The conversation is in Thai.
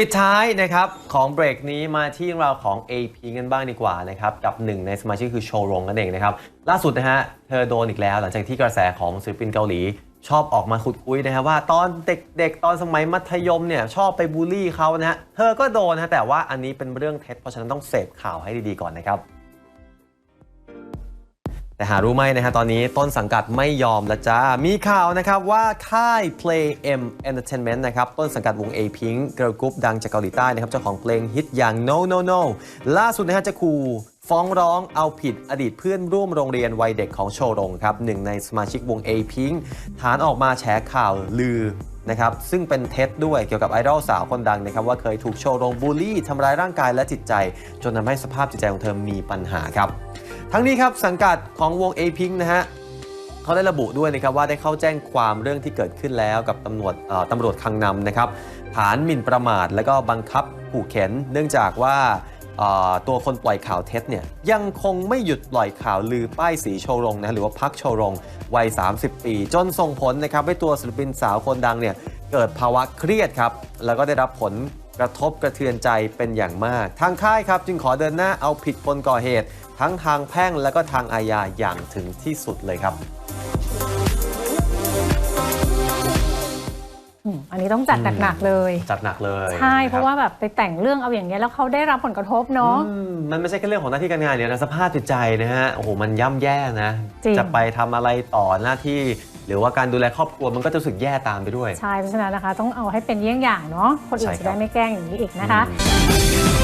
ปิดท้ายนะครับของเบรกนี้มาที่เราของ AP กันบ้างดีกว่านะครับกับหนึ่งในสมาชิกคือโชว์รงนั่นเองนะครับล่าสุดนะฮะเธอโดนอีกแล้ว หลังจากที่กระแสของศิลปินเกาหลี ชอบออกมาขุดคุยนะฮะว่าตอนเด็กๆ ตอนสมัยมัธยมเนี่ยชอบไปบูลลี่เขานะฮะเธอก็โดนนะฮะแต่ว่าอันนี้เป็นเรื่องเท็จเพราะฉะนั้นต้องเสพข่าวให้ดีๆก่อนนะครับ แต่หารู้ไหมนะฮะตอนนี้ต้นสังกัดไม่ยอมละจ้า มีข่าวนะครับว่าค่าย Play M Entertainment นะครับต้นสังกัดวง A-Pink เกิร์ลกรุ๊ปดังจากเกาหลีใต้นะครับเจ้าของเพลงฮิตอย่าง No No No ล่าสุดนะฮะจะขู่ฟ้องร้องเอาผิดอดีตเพื่อนร่วมโรงเรียนวัยเด็กของโชรงครับหนึ่งในสมาชิกวง A-Pink ฐานออกมาแฉข่าวลือนะครับซึ่งเป็นเท็จด้วยเกี่ยวกับไอดอลสาวคนดังนะครับว่าเคยถูกโชว์โรงบูลลี่ทำร้ายร่างกายและจิตใจ จนทำให้สภาพจิตใจของเธอมีปัญหาครับ ทั้งนี้ครับสังกัดของวง A Pink นะฮะเขาได้ระบุด้วยนะครับว่าได้เข้าแจ้งความเรื่องที่เกิดขึ้นแล้วกับตำรวจตำรวจคังนำนะครับฐานหมิ่นประมาท และก็บังคับขู่เข็น เนื่องจากว่าตัวคนปล่อยข่าวเท็จเนี่ยยังคงไม่หยุดปล่อยข่าวลือป้ายสีโชรงนะหรือว่าพักโชรงวัย 30 ปี จนส่งผลนะครับให้ตัวศิลปินสาวคนดังเนี่ย เกิดภาวะเครียดครับ แล้วก็ได้รับผลกระทบกระเทือนใจเป็นอย่างมาก ทางค่ายครับจึงขอเดินหน้าเอาผิดคนก่อเหตุ ทั้งทางแพ่งและก็ทางอาญาอย่างถึงที่สุดเลยครับอืมอันนี้ต้องจัดหนักๆเลย จัดหนักเลยใช่เพราะนคบว่าแบบไปแต่งเรื่องเอาอย่างเงี้ยแล้วเขาได้รับผลกระทบเนาะอืมมันไม่ใช่แค่เรื่องของหน้าที่การงานเดียวนะสภาพจิตใจนะฮะโอ้โหมันย่ำแย่นะจริงจะไปทำอะไรต่อหน้าที่ หรือว่าการดูแลครอบครัวมันก็จะรู้สึกแย่ตามไปด้วย ใช่เพราะฉะนั้นนะคะ ต้องเอาให้เป็นเยี่ยงอย่างเนาะคนอื่ใช่นครับจะได้ไม่แกล้งอย่างนี้อีกนะคะอืม